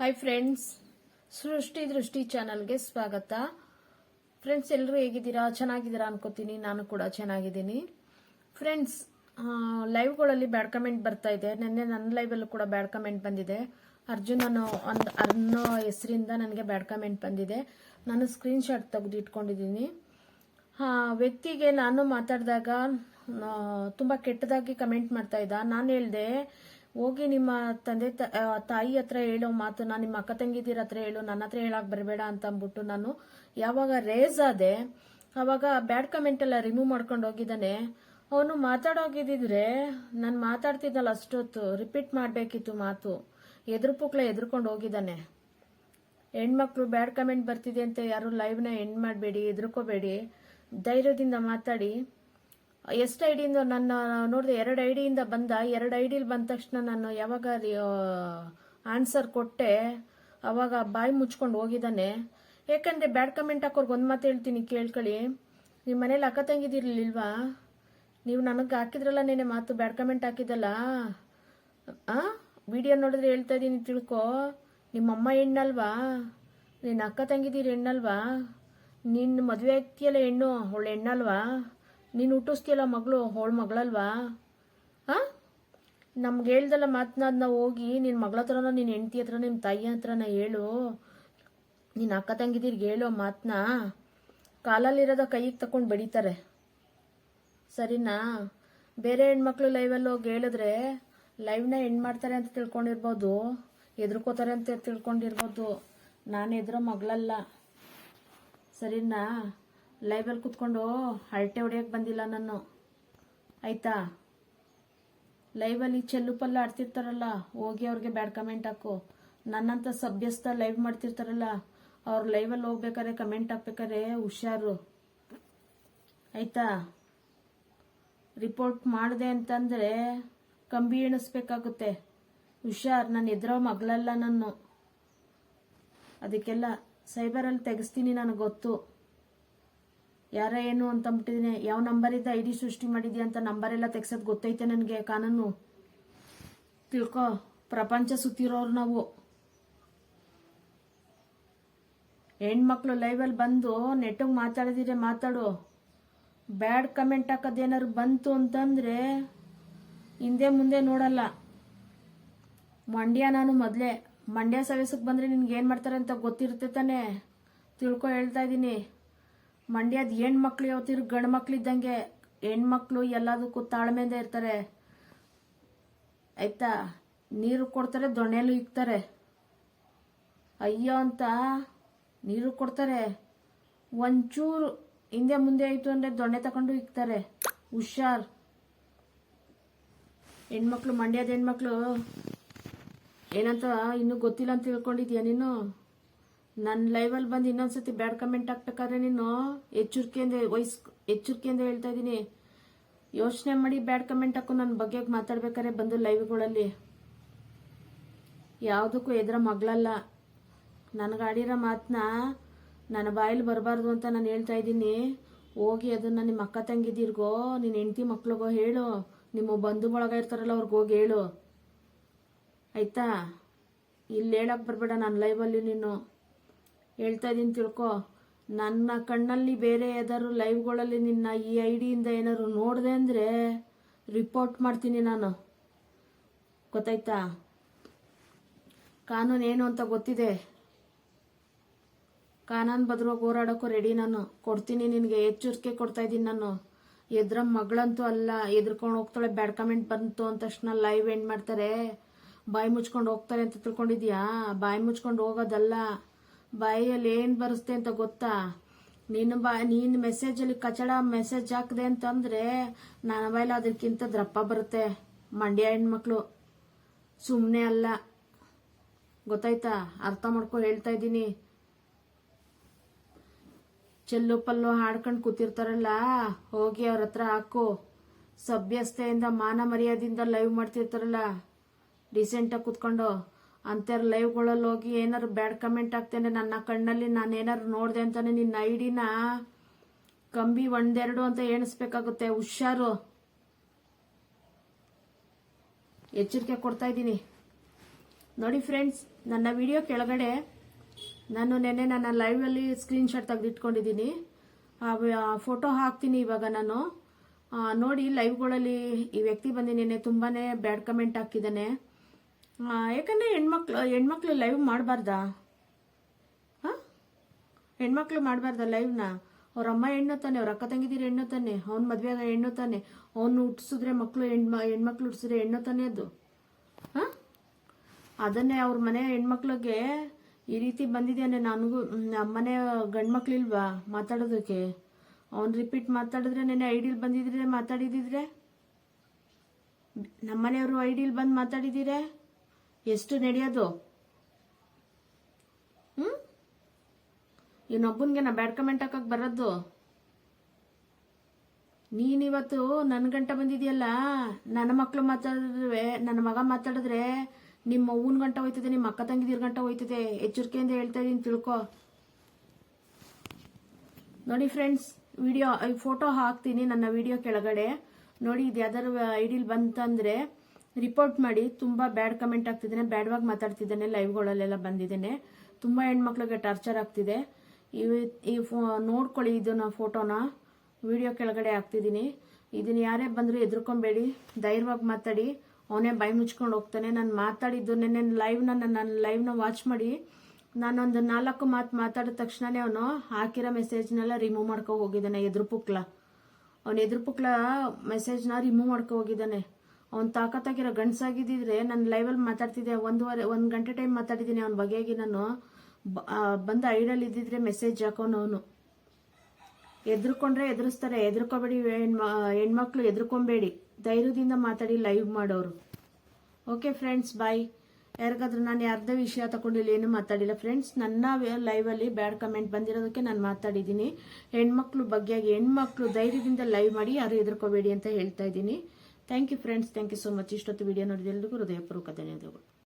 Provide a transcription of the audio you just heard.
Hi friends ಸೃಷ್ಟಿ ದೃಷ್ಟಿ ಚಾನಲ್ಗೆ ಸ್ವಾಗತ. ಫ್ರೆಂಡ್ಸ್ ಎಲ್ಲರೂ ಹೇಗಿದ್ದೀರಾ? ಚೆನ್ನಾಗಿದ್ದೀರಾ ಅನ್ಕೋತೀನಿ. ನಾನು ಕೂಡ ಚೆನ್ನಾಗಿದ್ದೀನಿ. ಫ್ರೆಂಡ್ಸ್ ಲೈವ್ಗಳಲ್ಲಿ ಬ್ಯಾಡ್ ಕಮೆಂಟ್ ಬರ್ತಾ ಇದೆ. ನಿನ್ನೆ ನನ್ನ ಲೈವಲ್ಲೂ ಕೂಡ ಬ್ಯಾಡ್ ಕಮೆಂಟ್ ಬಂದಿದೆ. ಅರ್ಜುನ್ ಅನ್ನೋ ಒಂದು, ಅನ್ನೋ ಹೆಸರಿಂದ ನನಗೆ ಬ್ಯಾಡ್ ಕಮೆಂಟ್ ಬಂದಿದೆ. ನಾನು ಸ್ಕ್ರೀನ್ ಶಾಟ್ ತೆಗೆದು ಇಟ್ಕೊಂಡಿದ್ದೀನಿ. ವ್ಯಕ್ತಿಗೆ ನಾನು ಮಾತಾಡಿದಾಗ ತುಂಬ ಕೆಟ್ಟದಾಗಿ ಕಮೆಂಟ್ ಮಾಡ್ತಾ ಇದ್ದ. ನಾನು ಹೇಳ್ದೆ ಹೋಗಿ ನಿಮ್ಮ ತಂದೆ ತಾಯಿ ಹತ್ರ ಹೇಳೋ ಮಾತು, ನಾನು ನಿಮ್ಮ ಅಕ್ಕ ತಂಗಿದಿರ ಹತ್ರ ಹೇಳು ನನ್ನ ಹತ್ರ ಹೇಳಕ್ ಬರಬೇಡ ಅಂತ ಅಂದ್ಬಿಟ್ಟು ನಾನು ಯಾವಾಗ ರೇಸ್ ಆದೆ, ಅವಾಗ ಬ್ಯಾಡ್ ಕಮೆಂಟ್ ಎಲ್ಲ ರಿಮೂವ್ ಮಾಡ್ಕೊಂಡು ಹೋಗಿದ್ದಾನೆ. ಅವನು ಮಾತಾಡೋಗಿದ್ದಿದ್ರೆ ನಾನು ಮಾತಾಡ್ತಿದ್ದಲ್ಲ ಅಷ್ಟೊತ್ತು ರಿಪೀಟ್ ಮಾಡಬೇಕಿತ್ತು ಮಾತು. ಎದುರು ಪುಕ್ಲ ಎದ್ರುಕೊಂಡು ಹೋಗಿದ್ದಾನೆ. ಹೆಣ್ಮಕ್ಳು ಬ್ಯಾಡ್ ಕಮೆಂಟ್ ಬರ್ತಿದೆ ಅಂತ ಯಾರು ಲೈವ್ನ ಎಂಡ್ ಮಾಡಬೇಡಿ, ಎದುರ್ಕೋಬೇಡಿ. ಧೈರ್ಯದಿಂದ ಮಾತಾಡಿ. ಎಷ್ಟು ಐಡಿಯಿಂದ ನನ್ನ, ನೋಡಿದೆ ಎರಡು ಐಡಿಯಿಂದ ಬಂದ, ಎರಡು ಐಡಿಲಿ ಬಂದ ತಕ್ಷಣ ನಾನು ಯಾವಾಗ ಆನ್ಸರ್ ಕೊಟ್ಟೆ, ಅವಾಗ ಬಾಯಿ ಮುಚ್ಕೊಂಡು ಹೋಗಿದ್ದಾನೆ. ಯಾಕಂದ್ರೆ ಬ್ಯಾಡ್ ಕಮೆಂಟ್ ಹಾಕೋರ್ಗೆ ಒಂದು ಮಾತು ಹೇಳ್ತೀನಿ, ಕೇಳ್ಕೊಳ್ಳಿ. ನಿಮ್ಮ ಮನೇಲಿ ಅಕ್ಕ ತಂಗಿದಿರ್ಲಿಲ್ವಾ? ನೀವು ನನಗೆ ಹಾಕಿದ್ರಲ್ಲ ನೆನೆ ಮಾತು ಬ್ಯಾಡ್ ಕಮೆಂಟ್ ಹಾಕಿದ್ದಲ್ಲ? ಆ? ವಿಡಿಯೋ ನೋಡಿದ್ರೆ ಹೇಳ್ತಾ ಇದ್ದೀನಿ, ತಿಳ್ಕೊ. ನಿಮ್ಮಮ್ಮ ಹೆಣ್ಣಲ್ವಾ? ನಿನ್ನ ಅಕ್ಕ ತಂಗಿದ್ದೀರಿ ಹೆಣ್ಣಲ್ವಾ? ನಿನ್ನ ಮದುವೆ ಆಗ್ತೀಯಲ್ಲ ಹೆಣ್ಣು ಅವಳು ಹೆಣ್ಣಲ್ವಾ? ನೀನು ಹುಟ್ಟಿಸ್ತೀಯಲ್ಲ ಮಗಳು ಅವಳು ಮಗಳಲ್ವಾ? ಹಾಂ? ನಮ್ಗೆ ಹೇಳ್ದಲ್ಲ ಮಾತನಾದ್ನ ಹೋಗಿ ನಿನ್ನ ಮಗಳ ಹತ್ರ ನಿನ್ನ ಹೆಂಡತಿ ಹತ್ರ ನಿಮ್ಮ ತಾಯಿ ಹತ್ರನ ಹೇಳು. ನಿನ್ನ ಅಕ್ಕ ತಂಗಿದಿರ್ಗೆ ಹೇಳೋ ಮಾತನ್ನ ಕಾಲಲ್ಲಿರೋದ ಕೈಗೆ ತಕೊಂಡು ಬೆಳೀತಾರೆ ಸರಿನಾ? ಬೇರೆ ಹೆಣ್ಮಕ್ಳು ಲೈವಲ್ಲಿ ಹೋಗಿ ಹೇಳಿದ್ರೆ ಲೈವ್ನ ಎಂಡ್ ಮಾಡ್ತಾರೆ ಅಂತ ತಿಳ್ಕೊಂಡಿರ್ಬೋದು. ಎದುರ್ಕೋತಾರೆ ಅಂತ ತಿಳ್ಕೊಂಡಿರ್ಬೋದು. ನಾನು ಎದುರೋ ಮಗಳಲ್ಲ. ಸರಿನಾ? ಲೈವಲ್ಲಿ ಕುತ್ಕೊಂಡು ಹರಟೆ ಹೊಡಿಯೋಕೆ ಬಂದಿಲ್ಲ ನಾನು ಆಯಿತಾ? ಲೈವಲ್ಲಿ ಚೆಲ್ಲು ಪಲ್ಲ ಆಡ್ತಿರ್ತಾರಲ್ಲ, ಹೋಗಿ ಅವ್ರಿಗೆ ಬ್ಯಾಡ್ ಕಮೆಂಟ್ ಹಾಕು. ನನ್ನಂತ ಸಭ್ಯಸ್ಥ ಲೈವ್ ಮಾಡ್ತಿರ್ತಾರಲ್ಲ, ಅವ್ರು ಲೈವಲ್ಲಿ ಹೋಗ್ಬೇಕಾರೆ ಕಮೆಂಟ್ ಹಾಕ್ಬೇಕಾರೆ ಹುಷಾರು. ಆಯಿತಾ? ರಿಪೋರ್ಟ್ ಮಾಡಿದೆ ಅಂತಂದರೆ ಕಂಬಿ ಎಣಿಸ್ಬೇಕಾಗುತ್ತೆ. ಹುಷಾರ್, ನಾನು ಎದುರೋ ಮಗಳಲ್ಲ ನಾನು ಅದಕ್ಕೆಲ್ಲ ಸೈಬರಲ್ಲಿ ತೆಗೆಸ್ತೀನಿ ನನಗೆ ಗೊತ್ತು. ಯಾರ ಏನು ಅಂತ ಅಂದ್ಬಿಟ್ಟಿದ್ದೀನಿ ಯಾವ ನಂಬರಿಂದ ಐ ಡಿ ಸೃಷ್ಟಿ ಮಾಡಿದ್ಯಾ ಅಂತ ನಂಬರ್ ಎಲ್ಲ ತೆಗ್ಸೋದು ಗೊತ್ತೈತೆ ನನಗೆ, ಕಾನೂನು. ತಿಳ್ಕೊ, ಪ್ರಪಂಚ ಸುತ್ತಿರೋರು ನಾವು. ಹೆಣ್ಮಕ್ಳು ಲೈವಲ್ಲಿ ಬಂದು ನೆಟ್ಟಿಗೆ ಮಾತಾಡಿದಿರೆ ಮಾತಾಡು. ಬ್ಯಾಡ್ ಕಮೆಂಟ್ ಹಾಕೋದೇನಾದ್ರು ಬಂತು ಅಂತಂದ್ರೆ ಹಿಂದೆ ಮುಂದೆ ನೋಡಲ್ಲ. ಮಂಡ್ಯ ನಾನು ಮೊದಲೇ. ಮಂಡ್ಯ ಸವೇಸಕ್ಕೆ ಬಂದರೆ ನಿನ್ಗೆ ಏನು ಮಾಡ್ತಾರೆ ಅಂತ ಗೊತ್ತಿರುತ್ತೆ ತಾನೇ. ತಿಳ್ಕೊ ಹೇಳ್ತಾ ಇದ್ದೀನಿ. ಮಂಡ್ಯದ ಹೆಣ್ಮಕ್ಳು ಯಾವತ್ತಿರು ಗಂಡು ಮಕ್ಳು ಇದ್ದಂಗೆ ಹೆಣ್ಮಕ್ಳು ಎಲ್ಲದಕ್ಕೂ ತಾಳ್ಮೆಯಿಂದ ಇರ್ತಾರೆ. ಆಯ್ತಾ? ನೀರು ಕೊಡ್ತಾರೆ, ದೊಣ್ಣೆಲು ಇಕ್ತಾರೆ. ಅಯ್ಯೋ ಅಂತ ನೀರು ಕೊಡ್ತಾರೆ. ಒಂಚೂರು ಹಿಂದೆ ಮುಂದೆ ಆಯಿತು ಅಂದರೆ ದೊಣ್ಣೆ ತಗೊಂಡು ಇಕ್ತಾರೆ. ಹುಷಾರ್. ಹೆಣ್ಮಕ್ಳು, ಮಂಡ್ಯದ ಹೆಣ್ಮಕ್ಳು, ಏನಂತ ಇನ್ನೂ ಗೊತ್ತಿಲ್ಲ ಅಂತ ತಿಳ್ಕೊಂಡಿದ್ಯಾ ನೀನು? ನನ್ನ ಲೈವಲ್ಲಿ ಬಂದು ಇನ್ನೊಂದ್ಸತಿ ಬ್ಯಾಡ್ ಕಮೆಂಟ್ ಹಾಕ್ಬೇಕಾದ್ರೆ ನೀನು ಎಚ್ಚರಿಕೆಯಿಂದ ವಯಸ್ ಎಚ್ಚರಿಕೆಯಿಂದ ಹೇಳ್ತಾ ಇದ್ದೀನಿ ಯೋಚನೆ ಮಾಡಿ ಬ್ಯಾಡ್ ಕಮೆಂಟ್ ಹಾಕು ನನ್ನ ಬಗ್ಗೆ ಮಾತಾಡ್ಬೇಕಾದ್ರೆ ಬಂದು ಲೈವ್ಗಳಲ್ಲಿ ಯಾವುದಕ್ಕೂ ಎದ್ರ ಮಗಳಲ್ಲ ನನಗೆ ಆಡಿರೋ ಮಾತನ್ನ ನನ್ನ ಬಾಯಲ್ಲಿ ಬರಬಾರ್ದು ಅಂತ ನಾನು ಹೇಳ್ತಾ ಇದ್ದೀನಿ ಹೋಗಿ ಅದನ್ನು ನಿಮ್ಮ ಅಕ್ಕ ತಂಗಿದಿರ್ಗೋ ನಿನ್ನ ಹೆಂಡತಿ ಮಕ್ಳಿಗೋ ಹೇಳು. ನಿಮ್ಮ ಬಂಧು ಬಳಗ ಇರ್ತಾರಲ್ಲ ಅವ್ರಿಗೆ ಹೋಗಿ ಹೇಳು. ಆಯ್ತಾ? ಇಲ್ಲಿ ಹೇಳಕ್ಕೆ ಬರಬೇಡ ನನ್ನ ಲೈವಲ್ಲಿ ನೀನು. ಹೇಳ್ತಾ ಇದ್ದೀನಿ ತಿಳ್ಕೊ. ನನ್ನ ಕಣ್ಣಲ್ಲಿ ಬೇರೆ ಯಾವ್ದಾದ್ರು ಲೈವ್ಗಳಲ್ಲಿ ನಿನ್ನ ಈ ಐ ಡಿಯಿಂದ ಏನಾದ್ರು ನೋಡಿದೆ ಅಂದರೆ ರಿಪೋರ್ಟ್ ಮಾಡ್ತೀನಿ ನಾನು. ಗೊತ್ತಾಯ್ತಾ? ಕಾನೂನು ಏನು ಅಂತ ಗೊತ್ತಿದೆ. ಕಾನೂನು ಬದ್ರೋಗಿ ಹೋರಾಡೋಕ್ಕೂ ರೆಡಿ ನಾನು. ಕೊಡ್ತೀನಿ ನಿನಗೆ, ಎಚ್ಚರಿಕೆ ಕೊಡ್ತಾ ಇದ್ದೀನಿ ನಾನು. ಎದ್ರ ಮಗಳಂತೂ ಅಲ್ಲ, ಎದ್ರಕೊಂಡು ಹೋಗ್ತಾಳೆ ಬ್ಯಾಡ್ ಕಮೆಂಟ್ ಬಂತು ಅಂದ ತಕ್ಷಣ ಲೈವ್ ಎಂಡ್ ಮಾಡ್ತಾರೆ. ಬಾಯಿ ಮುಚ್ಕೊಂಡು ಹೋಗ್ತಾರೆ ಅಂತ ತಿಳ್ಕೊಂಡಿದ್ಯಾ? ಬಾಯಿ ಮುಚ್ಕೊಂಡು ಹೋಗೋದಲ್ಲ. ಬಾಯಿಯಲ್ಲಿ ಏನು ಬರುತ್ತೆ ಅಂತ ಗೊತ್ತಾ? ನಿನ್ನ ಬಾ, ನೀನು ಮೆಸೇಜಲ್ಲಿ ಕಚಡ ಮೆಸೇಜ್ ಹಾಕಿದೆ ಅಂತಂದ್ರೆ ನನ್ನ ಬಾಯಲ್ಲಿ ಅದಕ್ಕಿಂತ ದ್ರಪ್ಪ ಬರುತ್ತೆ. ಮಂಡ್ಯ ಹೆಣ್ಮಕ್ಳು. ಸುಮ್ಮನೆ ಅಲ್ಲ. ಗೊತ್ತಾಯ್ತಾ? ಅರ್ಥ ಮಾಡ್ಕೊ ಹೇಳ್ತಾ ಇದ್ದೀನಿ. ಚೆಲ್ಲು ಪಲ್ಲು ಹಾಡ್ಕೊಂಡು ಕೂತಿರ್ತಾರಲ್ಲ, ಹೋಗಿ ಅವ್ರ ಹತ್ರ ಹಾಕು. ಸಭ್ಯಸ್ಥೆಯಿಂದ ಮಾನ ಮರ್ಯಾದೆಯಿಂದ ಲೈವ್ ಮಾಡ್ತಿರ್ತಾರಲ್ಲ ಡಿಸೆಂಟಾಗಿ ಕೂತ್ಕೊಂಡು. ಅಂಥವ್ರ ಲೈವ್ಗಳಲ್ಲಿ ಹೋಗಿ ಏನಾರು ಬ್ಯಾಡ್ ಕಮೆಂಟ್ ಹಾಕ್ತೇನೆ, ನನ್ನ ಕಣ್ಣಲ್ಲಿ ನಾನು ಏನಾರು ನೋಡಿದೆ ಅಂತಾನೆ ನಿನ್ನ ಐಡಿನ ಕಂಬಿ ಒಂದೆರಡು ಅಂತ ಎಣಿಸ್ಬೇಕಾಗುತ್ತೆ. ಹುಷಾರು. ಎಚ್ಚರಿಕೆ ಕೊಡ್ತಾ ಇದ್ದೀನಿ. ನೋಡಿ ಫ್ರೆಂಡ್ಸ್, ನನ್ನ ವಿಡಿಯೋ ಕೆಳಗಡೆ ನಾನು ನೆನ್ನೆ ನನ್ನ ಲೈವಲ್ಲಿ ಸ್ಕ್ರೀನ್ಶಾಟ್ ತೆಗೆದಿಟ್ಕೊಂಡಿದ್ದೀನಿ. ಫೋಟೋ ಹಾಕ್ತೀನಿ ಇವಾಗ ನಾನು. ನೋಡಿ ಲೈವ್ಗಳಲ್ಲಿ ಈ ವ್ಯಕ್ತಿ ಬಂದು ನೆನ್ನೆ ತುಂಬಾ ಬ್ಯಾಡ್ ಕಮೆಂಟ್ ಹಾಕಿದ್ದಾನೆ. ಯಾಕಂದ್ರೆ ಹೆಣ್ಮಕ್ಳು ಹೆಣ್ಮಕ್ಳು ಲೈವ್ ಮಾಡಬಾರ್ದಾ? ಹಾಂ? ಹೆಣ್ಮಕ್ಳು ಮಾಡಬಾರ್ದ ಲೈವ್ನ ಅವ್ರ ಅಮ್ಮ ಹೆಣ್ಣು ತಾನೆ, ಅವ್ರ ಅಕ್ಕ ತಂಗಿದಿರ ಹೆಣ್ಣು ತಾನೆ, ಅವ್ನ ಮದುವೆ ಹೆಣ್ಣು ತಾನೆ, ಅವ್ನು ಹುಟ್ಟಿಸಿದ್ರೆ ಮಕ್ಕಳು ಹೆಣ್ಮ, ಹೆಣ್ಮಕ್ಳು ಹುಟ್ಟಿಸಿದ್ರೆ ಹೆಣ್ಣು ತಾನೆ ಅದು. ಹಾಂ? ಅದನ್ನೇ ಅವ್ರ ಮನೆ ಹೆಣ್ಮಕ್ಳಿಗೆ ಈ ರೀತಿ ಬಂದಿದ್ದೇನೆ ನನಗೂ ನಮ್ಮನೆ ಗಂಡ್ಮಕ್ಳಿಲ್ವಾ ಮಾತಾಡೋದಕ್ಕೆ? ಅವ್ನು ರಿಪೀಟ್ ಮಾತಾಡಿದ್ರೆ ನೆನೆ ಐಡಿಲಿ ಬಂದಿದ್ರೆ ಮಾತಾಡಿದಿದ್ರೆ? ನಮ್ಮನೆಯವರು ಐಡಿಲಿ ಬಂದು ಮಾತಾಡಿದ್ದೀರೆ ಎಷ್ಟು ನಡೆಯೋದು ಹ್ಮ್? ಇನ್ನೊಬ್ಬನಿಗೆ ನಾ ಬ್ಯಾಡ್ ಕಮೆಂಟ್ ಹಾಕಕ್ ಬರೋದು ನೀನಿವತ್ತು ನನ್ನ ಗಂಟ ಬಂದಿದೆಯಲ್ಲ? ನನ್ನ ಮಕ್ಳು ಮಾತಾಡಿದ್ರೆ, ನನ್ನ ಮಗ ಮಾತಾಡಿದ್ರೆ ನಿಮ್ಮ ಅವ್ವನ ಗಂಟ ಹೋಯ್ತದೆ, ನಿಮ್ಮ ಅಕ್ಕ ತಂಗಿದಿರ್ ಗಂಟ ಹೋಯ್ತದೆ. ಎಚ್ಚರಿಕೆಯಿಂದ ಹೇಳ್ತಾ ಇದೀನಿ ತಿಳ್ಕೊ. ನೋಡಿ ಫ್ರೆಂಡ್ಸ್ ವಿಡಿಯೋ ಫೋಟೋ ಹಾಕ್ತೀನಿ ನನ್ನ ವಿಡಿಯೋ ಕೆಳಗಡೆ. ನೋಡಿ ಇದು ಯಾವ್ದಾದ್ರು ಐಡಿಲ್ ಬಂತಂದ್ರೆ ರಿಪೋರ್ಟ್ ಮಾಡಿ ತುಂಬ ಬ್ಯಾಡ್ ಕಮೆಂಟ್ ಆಗ್ತಿದ್ದಾನೆ. ಬ್ಯಾಡ್ವಾಗಿ ಮಾತಾಡ್ತಿದ್ದಾನೆ. ಲೈವ್ಗಳಲ್ಲೆಲ್ಲ ಬಂದಿದ್ದೇನೆ. ತುಂಬ ಹೆಣ್ಮಕ್ಳಿಗೆ ಟಾರ್ಚರ್ ಆಗ್ತಿದೆ. ಈ ಈ ಫೋ, ನೋಡ್ಕೊಳ್ಳಿ ಇದನ್ನ ಫೋಟೋನ. ವಿಡಿಯೋ ಕೆಳಗಡೆ ಹಾಕ್ತಿದ್ದೀನಿ. ಇದನ್ನ ಯಾರೇ ಬಂದರೂ ಎದ್ರುಕೊಬೇಡಿ. ಧೈರ್ಯವಾಗಿ ಮಾತಾಡಿ. ಅವನೇ ಬಾಯಿ ಮುಚ್ಕೊಂಡು ಹೋಗ್ತಾನೆ. ನಾನು ಮಾತಾಡಿದ್ದು ನೆನ್ನೆ ಲೈವ್ನ ನನ್ನ ಲೈವ್ನ ವಾಚ್ ಮಾಡಿ. ನಾನೊಂದು ನಾಲ್ಕು ಮಾತು ಮಾತಾಡಿದ ತಕ್ಷಣನೇ ಅವನು ಹಾಕಿರೋ ಮೆಸೇಜ್ನೆಲ್ಲ ರಿಮೂವ್ ಮಾಡ್ಕೊ ಹೋಗಿದ್ದಾನೆ. ಎದುರು ಪುಕ್ಲ ಅವನ ಎದುರು ಪುಕ್ಲ ಮೆಸೇಜ್ನ ರಿಮೂವ್ ಮಾಡ್ಕೊ ಹೋಗಿದ್ದಾನೆ. ಅವ್ನು ತಾಕತ್ತಾಗಿರೋ ಗಂಡಸಾಗಿದ್ದಿದ್ರೆ ನಾನು ಲೈವಲ್ಲಿ ಮಾತಾಡ್ತಿದ್ದೆ. ಒಂದೂವರೆ, ಒಂದು ಗಂಟೆ ಟೈಮ್ ಮಾತಾಡಿದ್ದೀನಿ ಅವ್ನ ಬಗೆಯಾಗಿ ನಾನು. ಬಂದ ಐಡಲ್ಲಿ ಇದ್ದಿದ್ರೆ ಮೆಸೇಜ್ ಹಾಕೋನು ಅವನು. ಎದ್ರುಕೊಂಡ್ರೆ ಎದುರಿಸ್ತಾರೆ. ಎದ್ರುಕೋಬೇಡಿ ಹೆಣ್ಮ ಹೆಣ್ಮಕ್ಳು ಎದ್ರುಕೊಬೇಡಿ. ಧೈರ್ಯದಿಂದ ಮಾತಾಡಿ ಲೈವ್ ಮಾಡೋರು. ಓಕೆ ಫ್ರೆಂಡ್ಸ್ ಬಾಯ್ ಯಾರಿಗಾದ್ರೂ ನಾನು ಯಾರ್ದೇ ವಿಷಯ ತಗೊಂಡಿಲ್ಲ, ಏನು ಮಾತಾಡಿಲ್ಲ. ಫ್ರೆಂಡ್ಸ್ ನನ್ನ ಲೈವಲ್ಲಿ ಬ್ಯಾಡ್ ಕಮೆಂಟ್ ಬಂದಿರೋದಕ್ಕೆ ನಾನು ಮಾತಾಡಿದ್ದೀನಿ. ಹೆಣ್ಮಕ್ಳು ಬಗ್ಗೆ ಹೆಣ್ಮಕ್ಳು ಧೈರ್ಯದಿಂದ ಲೈವ್ ಮಾಡಿ ಯಾರು ಎದುರ್ಕೋಬೇಡಿ ಅಂತ ಹೇಳ್ತಾ ಇದ್ದೀನಿ. Thank you friends thank you so much ಇಷ್ಟೊತ್ತು ವಿಡಿಯೋ ನೋಡಿದ ಎಲ್ರಿಗೂ ಹೃದಯಪೂರ್ವಕ ಧನ್ಯವಾದಗಳು.